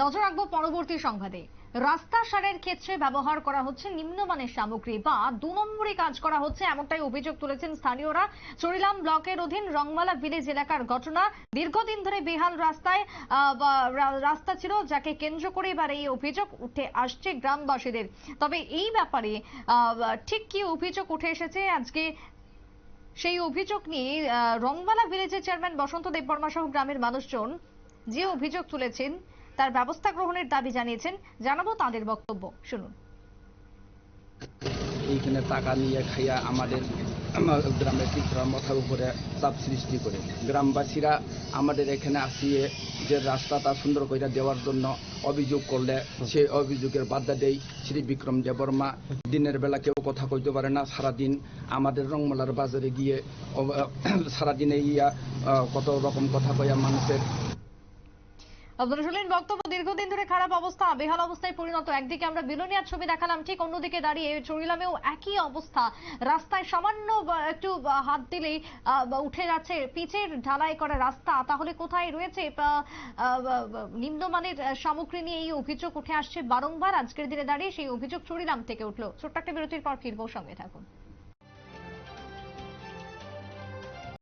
নজর রাখব পরবর্তী সংবাদে। রাস্তা সারের ক্ষেত্রে ব্যবহার করা হচ্ছে নিম্নমানের সামগ্রী বা দু নম্বরে কাজ করা হচ্ছে এমনটাই অভিযোগ তুলেছেন স্থানীয়রা। চরিলাম ব্লকের অধীন রংমালা ভিলেজ এলাকার ঘটনা দীর্ঘদিন ধরে বেহাল রাস্তায় রাস্তা ছিল যাকে কেন্দ্র করে এবার এই অভিযোগ উঠে আসছে গ্রামবাসীদের। তবে এই ব্যাপারে ঠিক কি অভিযোগ উঠে এসেছে? আজকে সেই অভিযোগ নিয়ে রংমালা ভিলেজের চেয়ারম্যান বসন্ত দেববর্মা সহ গ্রামের মানুষজন যে অভিযোগ তুলেছেন তার ব্যবস্থা গ্রহণের দাবি জানিয়েছেন। জানাব তাদের বক্তব্য। শুনুন। এইখানে টাকা নিয়ে খাইয়া আমাদের গ্রামের পিতরা মাথার উপরে চাপ সৃষ্টি করে। গ্রামবাসীরা আমাদের এখানে আসিয়ে যে রাস্তাটা সুন্দর করে দেওয়ার জন্য অভিযোগ করলে সেই অভিযোগের বাধা দেই শ্রী বিক্রম দেববর্মা দিনের বেলা কেউ কথা কইতে পারে না, সারাদিন আমাদের রংমালার বাজারে গিয়ে সারাদিনে ইয়া কত রকম কথা কইয়া মানুষের আপনারা শুনলেন বক্তব্য, দীর্ঘদিন ধরে খারাপ অবস্থা, বেহাল অবস্থায় পরিণত। একদিকে আমরা বিলোনিয়ার ছবি দেখালাম, ঠিক অন্যদিকে দাঁড়িয়ে চরিলামেও একই অবস্থা। রাস্তায় সামান্য একটু হাত দিলেই উঠে যাচ্ছে, পিচের ঢালাই করা রাস্তা। তাহলে কোথায় রয়েছে নিম্নমানের সামগ্রী নিয়ে এই অভিযোগ উঠে আসছে বারংবার। আজকের দিনে দাঁড়িয়ে সেই অভিযোগ চরিলাম থেকে উঠল। ছোট্ট একটা বিরতির পর ফিরবো, সঙ্গে থাকুন।